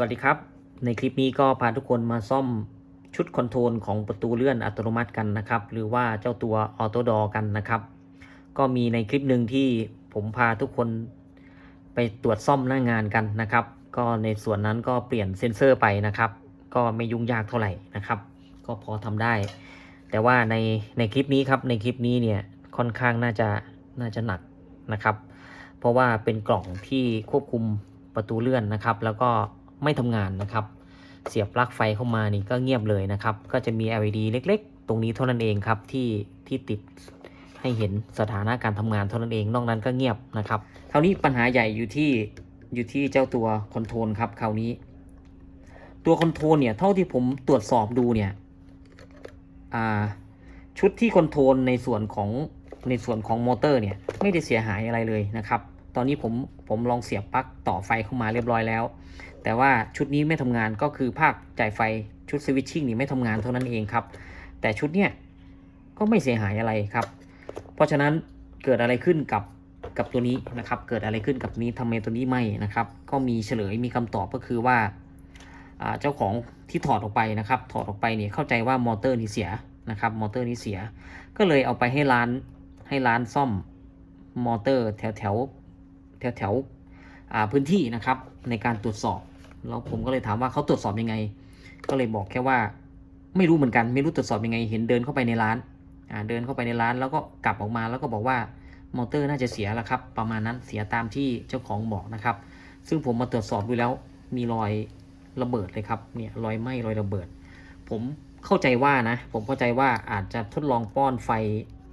สวัสดีครับ ในคลิปนี้ก็พาทุกคนมาซ่อมชุดคอนโทรลของประตูเลื่อนอัตโนมัติกันนะครับ หรือว่าเจ้าตัวออโตดอกันนะครับ ก็มีในคลิปหนึ่งที่ผมพาทุกคนไปตรวจซ่อมหน้างานกันนะครับ ก็ในส่วนนั้นก็เปลี่ยนเซ็นเซอร์ไปนะครับ ก็ไม่ยุ่งยากเท่าไหร่นะครับ ก็พอทำได้ แต่ว่าในในคลิปนี้ครับในคลิปนี้เนี่ยค่อนข้างน่าจะน่าจะหนักนะครับ เพราะว่าเป็นกล่องที่ควบคุมประตูเลื่อนนะครับ แล้วก็ ไม่ทำงานนะครับ เสียบปลั๊กไฟเข้ามานี่ก็เงียบเลยนะครับ ก็จะมี LED เล็ก ๆ ตรงนี้เท่านั้นเองครับที่ที่ติดให้เห็นสถานะการทำงานเท่านั้นเอง นอกนั้นก็เงียบนะครับคราวนี้ปัญหาใหญ่อยู่ที่อยู่ที่เจ้าตัวคอนโทรลครับคราวนี้ ตัวคอนโทรลเนี่ยเท่าที่ผมตรวจสอบดูเนี่ยชุดที่คอนโทรลในส่วนของในส่วนของมอเตอร์เนี่ยไม่ได้เสียหายอะไรเลยนะครับ ตอนนี้ผมผมลองเสียบปลั๊กต่อไฟเข้ามาเรียบร้อยแล้ว แต่ว่าชุดนี้ไม่ทำงานก็คือภาคจ่ายไฟชุดสวิตชิ่งนี่ไม่ทำงานเท่านั้นเองครับ แต่ชุดเนี้ยก็ไม่เสียหายอะไรครับ เพราะฉะนั้นเกิดอะไรขึ้นกับกับตัวนี้นะครับ เกิดอะไรขึ้นกับนี้ทำไมตัวนี้ไม่นะครับ ก็มีเฉลยมีคำตอบก็คือว่าเจ้าของที่ถอดออกไปนะครับ ถอดออกไปเนี่ยเข้าใจว่ามอเตอร์นี่เสียนะครับ มอเตอร์นี่เสีย ก็เลยเอาไปให้ร้านให้ร้านซ่อมมอเตอร์แถวแถวแถวแถว พื้นที่นะครับในการตรวจสอบแล้วผมก็เลยถามว่าเขาตรวจสอบยังไง ก็เลยบอกแค่ว่า ไม่รู้เหมือนกันไม่รู้ตรวจสอบยังไง เห็นเดินเข้าไปในร้านเดินเข้าไปในร้านแล้วก็กลับออกมาแล้วก็บอกว่ามอเตอร์น่าจะเสียแล้วครับ ประมาณนั้นเสียตามที่เจ้าของบอกนะครับ ซึ่งผมมาตรวจสอบดูแล้วมีรอยระเบิดเลยครับเนี่ยรอยไหม้รอยระเบิด ผมเข้าใจว่านะ ผมเข้าใจว่าอาจจะทดลองป้อนไฟ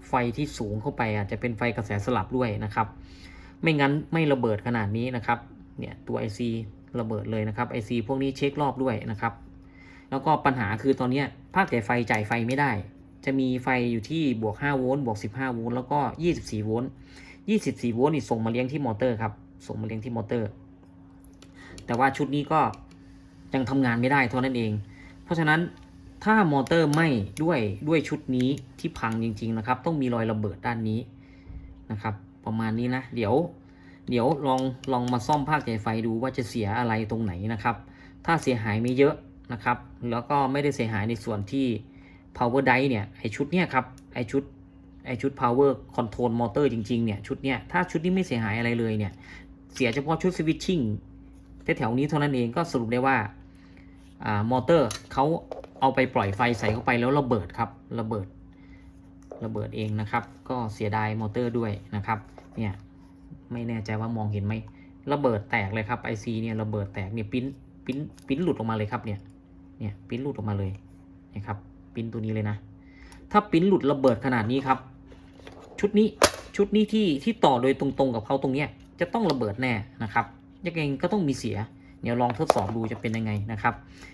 ไฟที่สูงเข้าไป อาจจะเป็นไฟกระแสสลับด้วยนะครับ ไม่งั้นไม่ระเบิดขนาดนี้นะครับ เนี่ยตัว IC ระเบิดเลยนะครับ IC พวกนี้เช็ครอบด้วยนะครับ แล้วก็ปัญหาคือตอนนี้ภาคจ่ายไฟจ่ายไฟไม่ได้ จะมีไฟอยู่ที่บวก 5 โวลต์บวก 15 โวลต์แล้วก็ 24 โวลต์ 24 โวลต์นี่ส่งมาเลี้ยงที่มอเตอร์ครับ ส่งมาเลี้ยงที่มอเตอร์ แต่ว่าชุดนี้ก็ยังทำงานไม่ได้เท่านั้นเอง เพราะฉะนั้นถ้ามอเตอร์ไม้ด้วยด้วยชุดนี้ที่พังจริง ๆ นะครับ ต้องมีรอยระเบิดด้านนี้นะครับ ประมาณนี้นะ เดี๋ยว เดี๋ยวลองลองมาซ่อมภาคจ่ายไฟดูว่าจะเสียอะไรตรงไหนนะครับ ถ้าเสียหายไม่เยอะนะครับ แล้วก็ไม่ได้เสียหายในส่วนที่ power die เนี่ยไอชุดเนี้ยครับไอชุดไอชุด power control motor จริงๆเนี่ยชุดเนี้ยถ้าชุดนี้ไม่เสียหายอะไรเลยเนี่ยเสียเฉพาะชุด switching แถวๆนี้เท่านั้นเองก็สรุปได้ว่าอ่ามอเตอร์เขาเอาไปปล่อยไฟใส่เข้าไปแล้วระเบิดครับระเบิด ระเบิดเองนะครับ ก็เสียดายมอเตอร์ด้วยนะครับ เนี่ยไม่แน่ใจว่ามองเห็นไหมระเบิดแตกเลยครับ IC เนี่ยระเบิดแตกเนี่ยปิ้นปิ้นปิ้นหลุดออกมาเลยครับเนี่ยเนี่ยปิ้นหลุดออกมาเลยนะครับปิ้นตัวนี้เลยนะ ถ้าปิ้นหลุดระเบิดขนาดนี้ครับ ชุดนี้ชุดนี้ที่ที่ต่อโดยตรงๆกับเขาตรงเนี้ยจะต้องระเบิดแน่นะครับยังไงก็ต้องมีเสียเดี๋ยวลองทดสอบดูจะเป็นยังไงนะครับ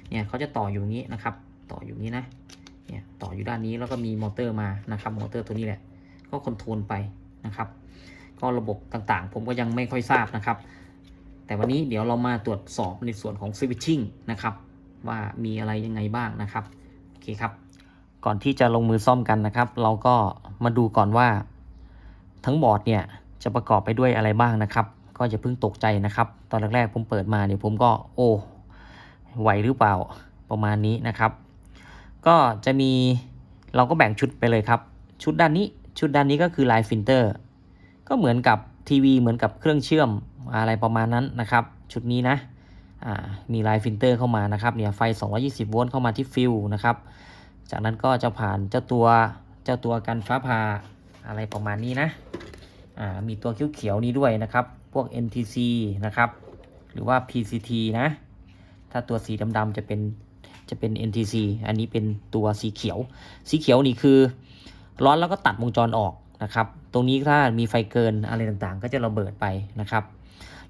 เนี่ยเขาจะต่ออยู่งี้นะครับ ต่ออยู่นี้นะ เนี่ยต่ออยู่ด้านนี้แล้วก็มีมอเตอร์มานะครับมอเตอร์ตัวนี้แหละ ก็คอนโทรลไปนะครับ ก็ระบบต่างๆ ผมก็ยังไม่ค่อยทราบนะครับ แต่วันนี้เดี๋ยวเรามาตรวจสอบในส่วนของ switching นะครับ ว่ามีอะไรยังไงบ้างนะครับโอเคครับ ก่อนที่จะลงมือซ่อมกันนะครับ เราก็มาดูก่อนว่า ทั้งบอร์ดเนี่ยจะประกอบไปด้วยอะไรบ้างนะครับ ก็จะเพิ่งตกใจนะครับ ตอนแรกๆผมเปิดมาเนี่ยผมก็โอ้ไหวหรือเปล่าประมาณนี้นะครับ ก็จะมีเราก็แบ่งชุดไปเลยครับ ชุดด้านนี้ชุดด้านนี้ก็คือลายฟิลเตอร์ก็เหมือนกับทีวีเหมือนกับเครื่องเชื่อมอะไรประมาณนั้นนะครับ ชุดนี้นะมีลายฟิลเตอร์เข้ามานะครับเนี่ยไฟ 220 โวลต์เข้ามาที่ฟิลนะครับ จากนั้นก็จะผ่านเจ้าตัวเจ้าตัวกันฟ้าผ่าอะไรประมาณนี้นะมีตัวเขียวๆนี้ด้วยนะครับ พวก NTC นะครับ หรือว่า PCT นะ ถ้าตัวสีดำๆจะเป็น จะเป็น NTC อันนี้เป็นตัวสีเขียว สีเขียวนี่คือร้อนแล้วก็ตัดวงจรออกนะครับ ตรงนี้ถ้ามีไฟเกินอะไรต่างๆ ก็จะระเบิดไปนะครับ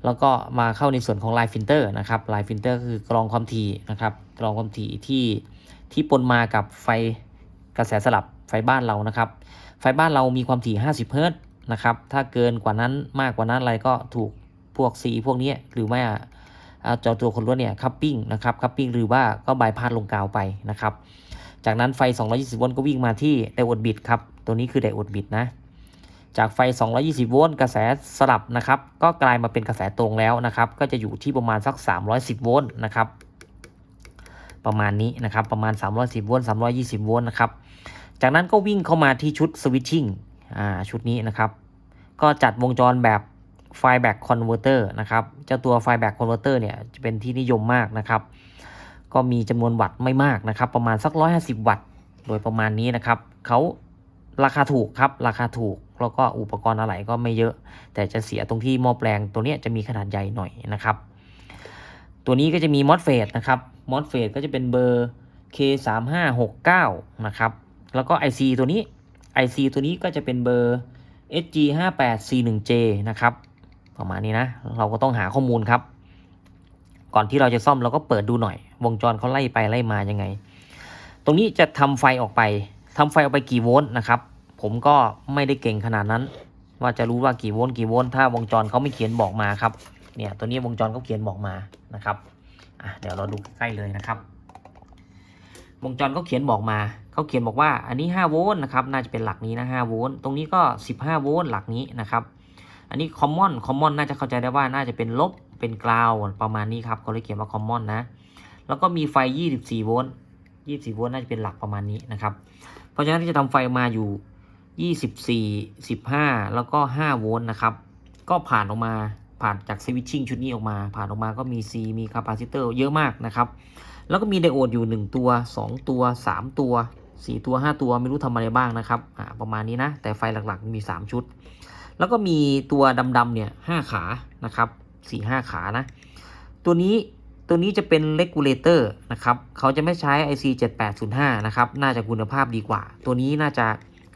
แล้วก็มาเข้าในส่วนของลายฟิลเตอร์นะครับลายฟิลเตอร์คือกรองความถี่นะครับกรองความถี่ที่ที่ปนมากับไฟกระแสสลับไฟบ้านเรานะครับ ไฟบ้านเรามีความถี่ 50 เฮิรตซ์นะครับ ถ้าเกินกว่านั้นมากกว่านั้นอะไรก็ถูกพวกสีพวกนี้หรือว่า อ่าตัวคนรถเนี่ยคัพปิ้งนะครับคัพปิ้งหรือว่าก็บายพาสลงกาวไปนะครับจากนั้นไฟ 220 โวลต์ก็วิ่งมาที่ไดโอดบิดครับตัวนี้คือไดโอดบิดนะจากไฟ 220 โวลต์กระแสสลับนะครับก็กลายมาเป็นกระแสตรงแล้วนะครับก็จะอยู่ที่ประมาณสัก 310 โวลต์นะครับประมาณนี้นะครับประมาณ 310 โวลต์ 320 โวลต์นะครับจากนั้นก็วิ่งเข้ามาที่ชุดสวิตชิ่งอ่าชุดนี้นะครับก็จัดวงจรแบบ ไฟแบ็กคอนเวอร์เตอร์นะครับเจ้าตัวไฟแบ็กคอนเวอร์เตอร์เนี่ยจะเป็นที่นิยมมากนะครับ ก็มีจำนวนวัตต์ไม่มากนะครับ ประมาณสัก 150 วัตต์ โดยประมาณนี้นะครับเขาราคาถูกครับ ราคาถูกแล้วก็อุปกรณ์อะไรก็ไม่เยอะ แต่จะเสียตรงที่หม้อแปลงตัวเนี้ยจะมีขนาดใหญ่หน่อยนะครับ ตัวนี้ก็จะมีมอสเฟตนะครับมอสเฟตก็จะเป็นเบอร์ K3569 นะครับแล้วก็ IC ตัวนี้ IC ตัวนี้ก็จะเป็นเบอร์ SG58C1J นะครับ ประมาณนี้นะ เราก็ต้องหาข้อมูลครับ ก่อนที่เราจะซ่อมเราก็เปิดดูหน่อย วงจรเขาไล่ไปไล่มายังไง ตรงนี้จะทำไฟออกไปทำไฟออกไปกี่โวลต์นะครับ ผมก็ไม่ได้เก่งขนาดนั้น ว่าจะรู้ว่ากี่โวลต์กี่โวลต์ถ้าวงจรเขาไม่เขียนบอกมาครับ เนี่ยตัวนี้วงจรเขาเขียนบอกมานะครับเดี๋ยวเราดูใกล้เลยนะครับ วงจรเขาเขียนบอกมาเขาเขียนบอกว่าอันนี้5โวลต์นะครับ น่าจะเป็นหลักนี้นะ5โวลต์ตรงนี้ก็ 15โวลต์หลักนี้นะครับ อันนี้คอมมอนคอมมอนน่าจะเข้าใจได้ว่าน่าจะเป็นลบเป็นกราวประมาณนี้ครับเขาเลยเขียนว่าคอมมอนนะ แล้วก็มีไฟ 24 โวลต์24 โวลต์น่าจะเป็นหลักประมาณนี้นะครับ เพราะฉะนั้นที่จะทำไฟมาอยู่ 24 15 แล้วก็ 5 โวลต์นะครับ ก็ผ่านออกมาผ่านจากสวิตชิ่งชุดนี้ออกมา ผ่านออกมาก็มี C มีคาปาซิเตอร์เยอะมากนะครับ แล้วก็มีไดโอดอยู่ 1 ตัว 2 ตัว 3 ตัว 4 ตัว 5 ตัวไม่รู้ทำอะไรบ้างนะครับอ่าประมาณนี้นะ แต่ไฟหลักๆมี 3 ชุด แล้วก็มีตัวดำๆเนี่ย5ขานะครับ4 5ขานะ ตัวนี้ตัวนี้จะเป็นเลกูเลเตอร์นะครับเขาจะไม่ใช้ IC 7805นะครับ น่าจะคุณภาพดีกว่า ตัวนี้น่าจะ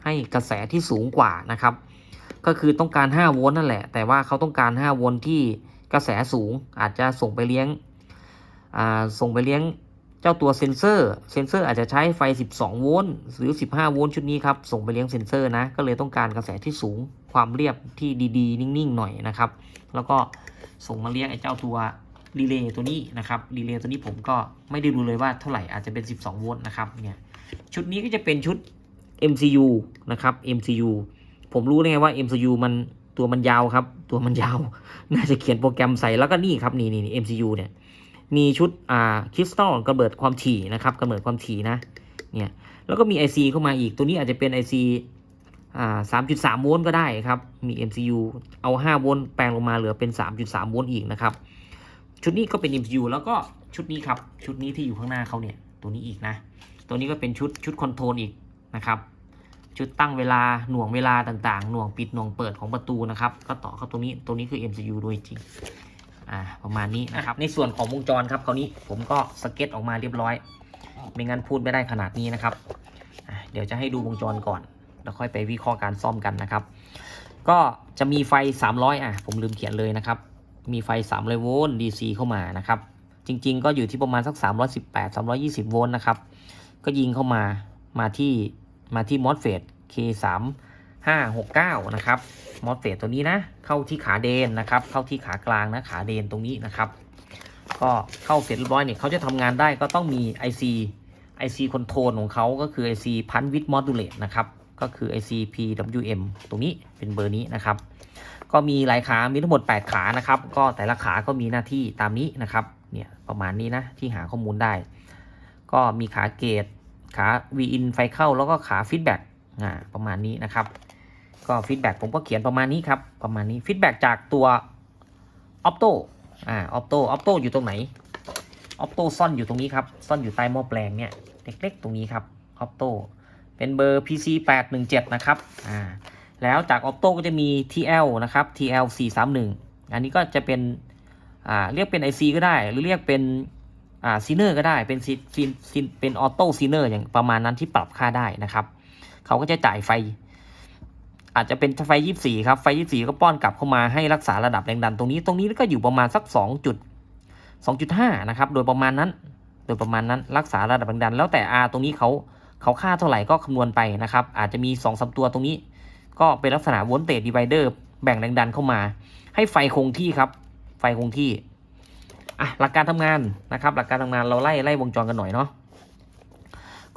ให้กระแสที่สูงกว่านะครับ ก็คือต้องการ 5 โวลต์นั่นแหละ แต่ว่าเขาต้องการ 5 โวลต์ที่กระแสสูงอาจจะส่งไปเลี้ยงอ่าส่งไปเลี้ยง จ้าตัวเซนเซอร์ เซนเซอร์อาจจะใช้ไฟ 12 โวลต์ หรือ 15 โวลต์ชุดนี้ครับ ส่งไปเลี้ยงเซนเซอร์นะ ก็เลยต้องการกระแสที่สูง ความเรียบที่ดีๆ นิ่งๆ หน่อยนะครับ แล้วก็ส่งมาเลี้ยงไอ้เจ้าตัวรีเลย์ตัวนี้นะครับ รีเลย์ตัวนี้ผมก็ไม่ได้ดูเลยว่าเท่าไหร่ อาจจะเป็น 12 โวลต์นะครับเนี่ยชุดนี้ก็จะเป็นชุด MCU นะครับ MCU ผมรู้ได้ไงว่า MCU มันตัวมันยาวครับ ตัวมันยาว น่าจะเขียนโปรแกรมใส่แล้วก็นี่ครับนี่นี่ MCU เนี่ย มีชุดอ่าคริสตัลกระเบิดความถี่นะครับกระเบิดความถี่นะเนี่ยแล้วก็มี IC เข้ามาอีกตัวนี้อาจจะเป็น IC อ่า3.3โวลต์ก็ได้ครับ มี MCU เอา5โวลต์แปลงลงมาเหลือเป็น3.3โวลต์อีกนะครับ ชุดนี้ก็เป็น MCU แล้วก็ชุดนี้ครับ ชุดนี้ที่อยู่ข้างหน้าเขาเนี่ยตัวนี้อีกนะ ตัวนี้ก็เป็นชุดชุดคอนโทรลอีกนะครับชุดตั้งเวลาหน่วงเวลาต่างๆ หน่วงปิดหน่วงเปิดของประตูนะครับ ก็ต่อเข้าตรงนี้ตัวนี้คือ MCU โดยจริง อ่าประมาณนี้นะครับ ในส่วนของวงจรครับคราวนี้ผมก็สเก็ตออกมาเรียบร้อย ไม่งั้นพูดไม่ได้ขนาดนี้นะครับอะเดี๋ยวจะให้ดูวงจรก่อน แล้วค่อยไปวิเคราะห์การซ่อมกันนะครับ ก็จะมีไฟ 300 อะ ผมลืมเขียนเลยนะครับ มีไฟ 300 โวลต์ DC เข้ามานะครับ จริง ๆ ก็อยู่ที่ประมาณสัก 318 320 โวลต์นะครับ ก็ยิงเข้ามา มาที่ มาที่มอสเฟต K3 569 นะครับมอสเฟตตัวนี้นะ เข้าที่ขาเดนนะครับ เข้าที่ขากลางนะขาเดนตรงนี้นะครับ ก็เข้าเสร็จเรียบร้อยเนี่ยเขาจะทำงานได้ก็ต้องมี IC IC Control ของเขาก็คือ IC Punch with Modulate นะครับก็คือ IC PWM ตรงนี้เป็นเบอร์นี้นะครับ ก็มีหลายขา มีทั้งหมด 8 ขานะครับ ก็แต่ละขาก็มีหน้าที่ตามนี้นะครับ เนี่ยประมาณนี้นะที่หาข้อมูลได้ ก็มีขาเกตขา V-in ไฟเข้าแล้วก็ขาฟีดแบ็กอ่าประมาณนี้นะครับ ก็ฟีดแบ็กผมก็เขียนประมาณนี้ครับ ประมาณนี้ฟีดแบ็กจากตัว Opto อ่า Opto Opto อยู่ตรงไหน Opto ซ่อนอยู่ตรงนี้ครับ ซ่อนอยู่ใต้หม้อแปลงเนี่ยเล็กๆ ตรงนี้ครับ Opto เป็นเบอร์ PC 817นะครับอ่าแล้วจาก Opto ก็จะมี TL นะครับ TL 431อันนี้ก็จะเป็นอ่าเรียกเป็น IC ก็ได้ หรือเรียกเป็นอ่าซีเนอร์ก็ได้เป็นซีซีซีเป็นออโต้ซีเนอร์อย่างประมาณนั้นที่ปรับค่าได้นะครับ เขาก็จะจ่ายไฟ อาจจะเป็นไฟ 24 ครับ ไฟ 24 ก็ป้อนกลับเข้ามาให้รักษาระดับแรงดันตรงนี้ ตรงนี้ก็อยู่ประมาณสัก 2 จุด 2.5 นะครับ โดยประมาณนั้น โดยประมาณนั้น รักษาระดับแรงดัน แล้วแต่ R ตรงนี้เขาเขาค่าเท่าไหร่ก็คำนวณไปนะครับ อาจจะมี2อสตัวตรงนี้ ก็เป็นลักษณะ voltage divider แบ่งแรงดันเข้ามา ให้ไฟคงที่ครับ ไฟคงที่ อะ หลักการทำงานนะครับ หลักการทำงานเราไล่ไล่วงจรกันหน่อยเนาะ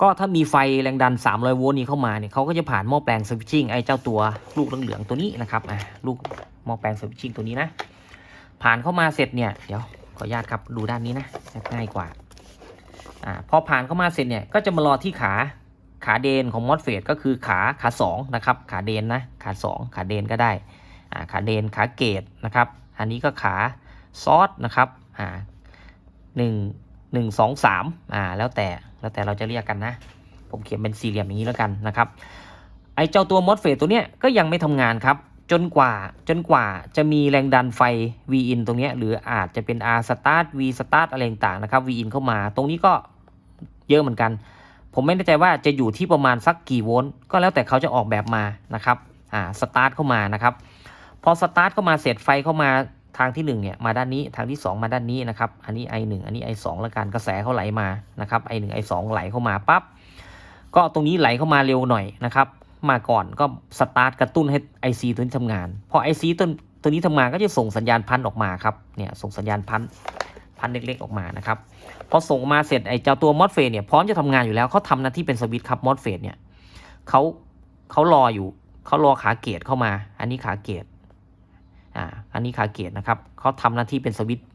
ก็ถ้ามีไฟแรงดัน 300 โวลต์นี้เข้ามาเนี่ยเขาก็จะผ่านหม้อแปลงสวิตชิ่งไอ้เจ้าตัวลูกเหลืองๆตัวนี้นะครับอ่าลูกหม้อแปลงสวิตชิ่งตัวนี้นะ ผ่านเข้ามาเสร็จเนี่ยเดี๋ยวขออนุญาตครับดูด้านนี้นะง่ายกว่าอ่าพอผ่านเข้ามาเสร็จเนี่ยก็จะมารอที่ขาขาเดนของมอสเฟตก็คือขาขาสองนะครับขาเดนนะขาสองขาเดนก็ได้อ่าขาเดนขาเกตนะครับอันนี้ก็ขาซอสนะครับอ่าหนึ่งหนึ่งสองสามอ่าแล้วแต่ แล้วแต่เราจะเรียกกันนะ ผมเขียนเป็นสี่เหลี่ยมอย่างนี้แล้วกันนะครับ ไอ้เจ้าตัวมอสเฟตตัวเนี้ยก็ยังไม่ทำงานครับ จนกว่าจนกว่าจะมีแรงดันไฟ V in ตรงเนี้ยหรืออาจจะเป็น R start V start อะไรต่างๆนะครับ V in เข้ามา ตรงนี้ก็เยอะเหมือนกัน ผมไม่แน่ใจว่าจะอยู่ที่ประมาณสักกี่โวลต์ก็แล้วแต่เขาจะออกแบบมานะครับอ่าสตาร์ทเข้ามานะครับพอสตาร์ทเข้ามาเสร็จไฟเข้ามา ทางที่ 1 เนี่ยมาด้านนี้ทางที่ 2 มาด้านนี้นะครับ อันนี้ I1 อันนี้ I2 แล้วกันกระแสเขาไหลมานะครับ I1 I2 ไหลเข้ามาปั๊บก็ตรงนี้ไหลเข้ามาเร็วหน่อยนะครับ มาก่อนก็สตาร์ทกระตุ้นให้ IC ตัวนี้ทำงาน พอ IC ตัวตัวนี้ทำงานก็จะส่งสัญญาณพันออกมาครับเนี่ยส่งสัญญาณพันพันเล็กๆออกมานะครับพอส่งมาเสร็จไอ้เจ้าตัวมอสเฟตเนี่ยพร้อมจะทำงานอยู่แล้วเขาทำหน้าที่เป็นสวิตช์ครับมอสเฟตเนี่ยเขาเขารออยู่เขารอขาเกตเข้ามา อันนี้ขาเกต อ่าอันนี้ขาเกตนะครับเขาทำหน้าที่เป็นสวิตช์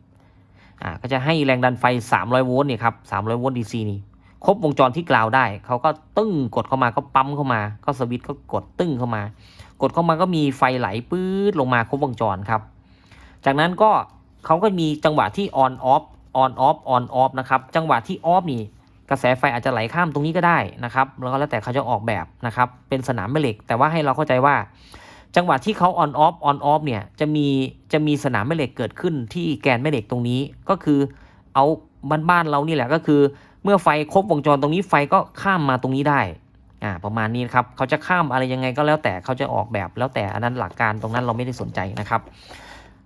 อ่าก็จะให้แรงดันไฟ 300 โวลต์เนี่ยครับ300 โวลต์ DC นี่ครบวงจรที่กล่าวได้ เขาก็ตึ้งกดเข้ามาก็ปั๊มเข้ามา ก็สวิตช์ก็กดตึ้งเข้ามา กดเข้ามาก็มีไฟไหลปื๊ดลงมาครบวงจรครับ จากนั้นก็เขาก็มีจังหวะที่ on off on off on off นะครับ จังหวะที่ off นี่กระแสไฟอาจจะไหลข้ามตรงนี้ก็ได้นะครับ แล้วก็แล้วแต่เขาจะออกแบบนะครับ เป็นสนามแม่เหล็ก แต่ว่าให้เราเข้าใจว่า จังหวะที่เขา on off on off เนี่ยจะมีจะมีสนามแม่เหล็กเกิดขึ้นที่แกนแม่เหล็กตรงนี้ก็คือเอาบ้านๆเรานี่แหละก็คือ เมื่อไฟครบวงจรตรงนี้ไฟก็ข้ามมาตรงนี้ได้อ่าประมาณนี้นครับเขาจะข้ามอะไรยังไงก็แล้วแต่เขาจะออกแบบแล้วแต่อันนั้นหลักการตรงนั้นเราไม่ได้สนใจนะครับ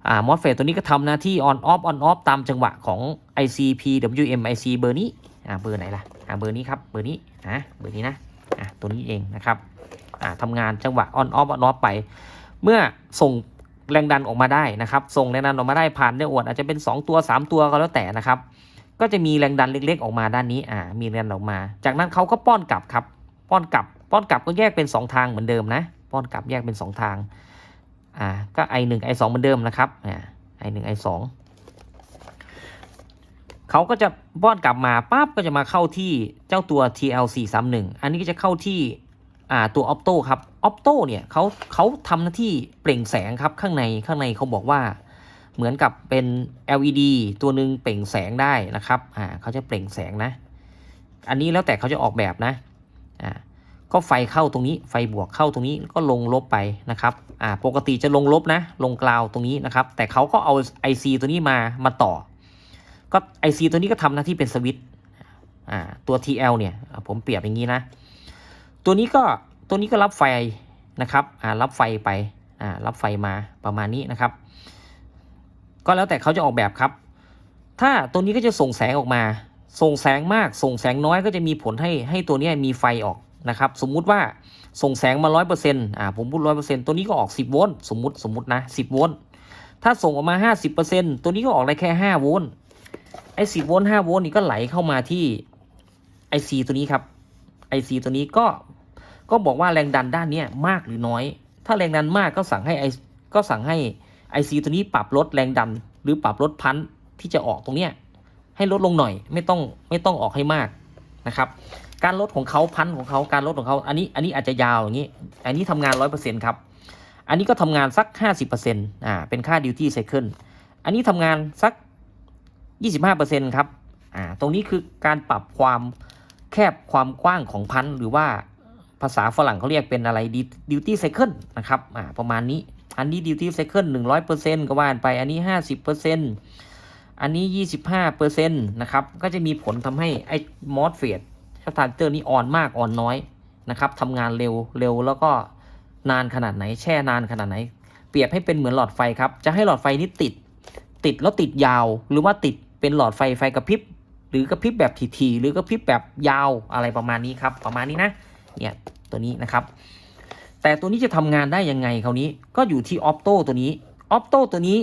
อ่ามอสเฟตตัวนี้ก็ทำหน้าที่ on off on off ตามจังหวะของ IC PWM IC เบอร์นี้อ่าเบอร์ไหนล่ะอ่าเบอร์นี้ครับเบอร์นี้อะเบอร์นี้นะอ่าตัวนี้เองนะครับ ทำงานจังหวะ on off on off ไป เมื่อส่งแรงดันออกมาได้นะครับ ส่งแรงดันออกมาได้ผ่านได้อวดอาจจะเป็น 2 ตัว 3 ตัวก็แล้วแต่นะครับ ก็จะมีแรงดันเล็กๆ ออกมาด้านนี้อ่ามีแรงดันออกมา จากนั้นเขาก็ป้อนกลับครับ ป้อนกลับ ป้อนกลับก็แยกเป็น 2 ทางเหมือนเดิมนะ ป้อนกลับแยกเป็น 2 ทางอ่าก็ i 1 i 2 เหมือนเดิมนะครับอ่า i 1 i 2 เขาก็จะป้อนกลับมาปั๊บก็จะมาเข้าที่เจ้าตัว TL 4 3 1 อันนี้ก็จะเข้าที่่าตัว Opto ครับ Opto เนี่ยเขาเขาทำหน้าที่เปล่งแสงครับข้างในข้างในเขาบอกว่า เหมือนกับเป็น LED ตัวหนึ่งเปล่งแสงได้นะครับอ่าเขาจะเปล่งแสงนะ อันนี้แล้วแต่เขาจะออกแบบนะอ่าก็ไฟเข้าตรงนี้ไฟบวกเข้าตรงนี้ก็ลงลบไปนะครับอ่าปกติจะลงลบนะลงกราวตรงนี้นะครับ แต่เขาก็เอา IC ตัวนี้มามาต่อ ก็ IC ตัวนี้ก็ทำหน้าที่เป็นสวิตช์อ่าตัว TL เนี่ยผมเปรียบอย่างนี้นะ ตัวนี้ก็ตัวนี้ก็รับไฟนะครับอ่ารับไฟไปอ่ารับไฟมาประมาณนี้นะครับ ก็แล้วแต่เขาจะออกแบบครับ ถ้าตัวนี้ก็จะส่งแสงออกมา ส่งแสงมาก ส่งแสงน้อยก็จะมีผลให้ให้ตัวนี้มีไฟออกนะครับ สมมุติว่าส่งแสงมา 100%อ่าผมพูด 100%ตัวนี้ก็ออก 10 โวลต์สมมติสมมตินะ 10 โวลต์ถ้าส่งออกมา 50%ตัวนี้ก็ออกได้แค่ 5 โวลต์ไอ้10 โวลต์5โวลต์นี่ก็ไหลเข้ามาที่ IC ตัวนี้ครับ IC ตัวนี้ก็ก็บอกว่าแรงดันด้านนี้มากหรือน้อย ถ้าแรงดันมากก็สั่งให้ไอก็สั่งให้ IC ตัวนี้ปรับลดแรงดัน หรือปรับลดพันธ์ที่จะออกตรงเนี้ยให้ลดลงหน่อยไม่ต้องไม่ต้องออกให้มากนะครับการลดของเขาพันธ์ของเขาการลดของเขาอันนี้อันนี้อาจจะยาวอย่างนี้ อันนี้ทำงานร้อยเปอร์เซ็นต์ครับอันนี้ก็ทำงานสักห้าสิบเปอร์เซ็นต์อ่าเป็นค่า duty cycle อันนี้ทำงานสักยี่สิบห้าเปอร์เซ็นต์ครับอ่าตรงนี้คือการปรับความ แคบความกว้างของพันธุ์หรือว่าภาษาฝรั่งเขาเรียกเป็นอะไร duty cycle นะครับประมาณนี้อันนี้ duty cycle 100%ก็ว่านไปอันนี้50%อันนี้25%นต์นะครับก็จะมีผลทำให้ไอ้มอสเฟตสตาร์เตอร์นี้อ่อนมากอ่อนน้อยนะครับทำงานเร็วเร็วแล้วก็นานขนาดไหน แช่นานขนาดไหน เปรียบให้เป็นเหมือนหลอดไฟครับ จะให้หลอดไฟนี้ติด ติดแล้วติดยาว หรือว่าติดเป็นหลอดไฟไฟกระพริบ หรือกระพริบแบบถี่ๆหรือกระพริบแบบยาวอะไรประมาณนี้ครับ ประมาณนี้นะเนี่ยตัวนี้นะครับ แต่ตัวนี้จะทำงานได้ยังไงคราวนี้ก็อยู่ที่ออปโตตัวนี้ออปโตตัวนี้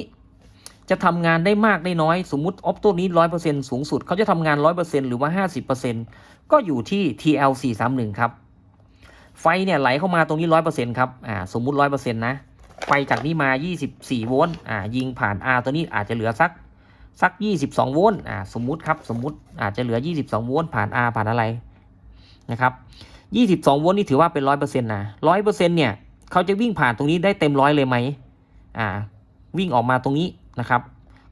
จะทำงานได้มากได้น้อย สมมุติออปโตัวนี้ร้อยเปอร์เซ็นสูงสุดเขาจะทำงานร้อยเปอร์เซ็นหรือว่าห้าสิบเปอร์เซ็นก็อยู่ที่ TL สี่สามหนึ่งครับ ไฟเนี่ยไหลเข้ามาตรงนี้ร้อยเปอร์เซ็นครับอ่าสมมุติร้อยเปอร์เซ็นต์นะ ไฟจากนี้มา24โวลต์อ่ายิงผ่าน R ตัวนี้อาจจะเหลือสัก สัก 22 โวลต์อ่าสมมุติครับสมมุติอาจจะเหลือ 22 โวลต์ผ่าน R ผ่านอะไรนะครับ 22 โวลต์นี่ถือว่าเป็น 100%นะ 100%เนี่ยเขาจะวิ่งผ่านตรงนี้ได้เต็มร้อยเลยไหมอ่าวิ่งออกมาตรงนี้นะครับ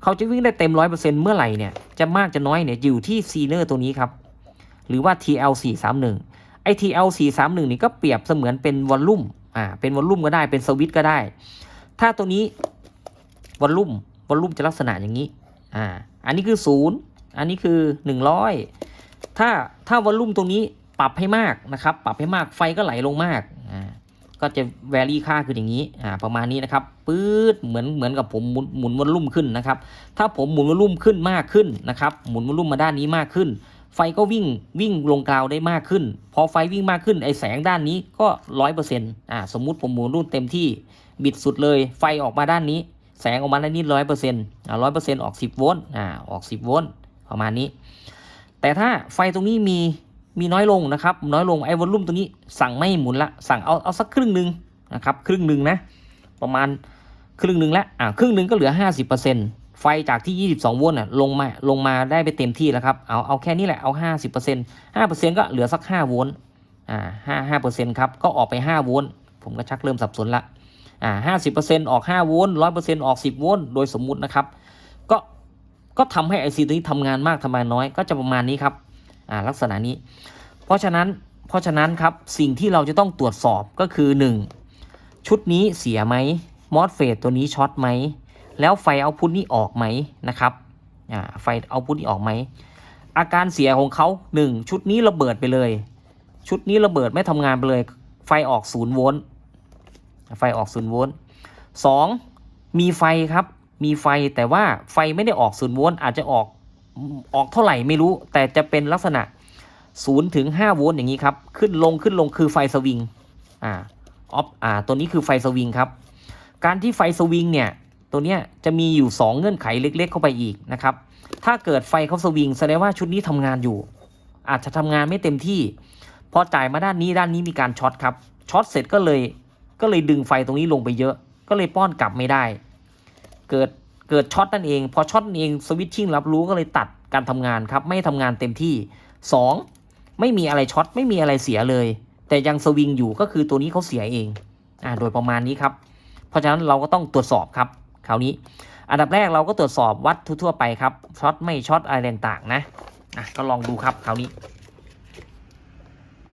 เขาจะวิ่งได้เต็ม 100%เมื่อไหร่เนี่ยจะมากจะน้อยเนี่ยอยู่ที่ซีเนอร์ตัวนี้ครับหรือว่า TL 431 ไอ้ TL 431 นี่ก็เปรียบเสมือนเป็นวอลลุ่มอ่าเป็นวอลลุ่มก็ได้เป็นสวิตช์ก็ได้ ถ้าตัวนี้วอลลุ่มวอลลุ่มจะลักษณะอย่างนี้ อ่า อันนี้คือศูนย์อันนี้คือหนึ่งร้อยถ้าถ้าวอลลุ่มตรงนี้ปรับให้มากนะครับ ปรับให้มากไฟก็ไหลลงมากอ่าก็จะแวรี่ค่าคืออย่างนี้อ่าประมาณนี้นะครับปื๊ดเหมือนเหมือนกับผมหมุนหมุนวอลลุ่มขึ้นนะครับ ถ้าผมหมุนวอลลุ่มขึ้นมากขึ้นนะครับ หมุนวอลลุ่มมาด้านนี้มากขึ้น ไฟก็วิ่งวิ่งลงกราวได้มากขึ้น พอไฟวิ่งมากขึ้นไอแสงด้านนี้ก็ร้อยเปอร์เซ็นต์อ่าสมมุติผมหมุนรุ่นเต็มที่บิดสุดเลย ไฟออกมาด้านนี้ แสงออกมาด้นนี้ร้อยเปอร์เซ็นต์ร้อยเปอร์เซ็นต์ออกสิบโวลต์อ่าออกสิบโวลต์ประมาณนี้ แต่ถ้าไฟตรงนี้มีมีน้อยลงนะครับน้อยลงไอ้วอลลุ่มตัวนี้สั่งไม่หมุนละสั่งเอาเอาสักครึ่งหนึ่งนะครับครึ่งหนึ่งนะประมาณครึ่งหนึ่งละอ่าครึ่งหนึ่งก็เหลือห้าสิบเปอร์เซ็นต์ไฟจากที่ 22 โวลต์น่ะลงมาลงมาได้ไปเต็มที่แล้วครับเอาเอาแค่นี้แหละเอา 50% 5%ก็เหลือสัก 5 โวลต์อ่า5 5%ครับก็ออกไป 5 โวลต์ผมก็ชักเริ่มสับสนละ อ่า50%ออก5โวลต์100%ออก 10 โวลต์โดยสมมุตินะครับ ก็ก็ทำให้ไอซีตัวนี้ทำงานมากทำงานน้อยก็จะประมาณนี้ครับอ่าลักษณะนี้ เพราะฉะนั้นเพราะฉะนั้นครับสิ่งที่เราจะต้องตรวจสอบก็คือ 1 ชุดนี้เสียไหมมอสเฟตตัวนี้ช็อตไหมแล้วไฟเอาพุทนี้ออกไหมนะครับอ่าไฟเอาพุทนี้ออกไหมอาการเสียของเขาหนึ่งชุดนี้ระเบิดไปเลย ชุดนี้ระเบิดไม่ทำงานไปเลย ไฟออกศูนย์โวลต์ ไฟออกศูนย์โวลต์สองมีไฟครับมีไฟแต่ว่าไฟไม่ได้ออกศูนย์โวลต์อาจจะออกออกเท่าไหร่ไม่รู้ แต่จะเป็นลักษณะศูนย์ถึงห้าโวลต์อย่างนี้ครับ ขึ้นลงขึ้นลงคือไฟสวิงอ่าออฟอ่าตัวนี้คือไฟสวิงครับ การที่ไฟสวิงเนี่ยตัวเนี้ยจะมีอยู่ 2 เงื่อนไขเล็ก ๆ เข้าไปอีกนะครับ ถ้าเกิดไฟเขาสวิงแสดงว่าชุดนี้ทำงานอยู่ อาจจะทำงานไม่เต็มที่ พอจ่ายมาด้านนี้ด้านนี้มีการช็อตครับช็อตเสร็จก็เลย ก็เลยดึงไฟตรงนี้ลงไปเยอะ ก็เลยป้อนกลับไม่ได้ เกิดเกิดช็อตนั่นเอง พอช็อตนั่นเองสวิตชิ่งรับรู้ก็เลยตัดการทำงานครับ ไม่ทำงานเต็มที่ 2. ไม่มีอะไรช็อตไม่มีอะไรเสียเลย แต่ยังสวิงอยู่ก็คือตัวนี้เขาเสียเองอ่าโดยประมาณนี้ครับ เพราะฉะนั้นเราก็ต้องตรวจสอบครับคราวนี้ อันดับแรกเราก็ตรวจสอบวัดทั่วๆไปครับช็อตไม่ช็อตอะไรต่างๆนะอะก็ลองดูครับคราวนี้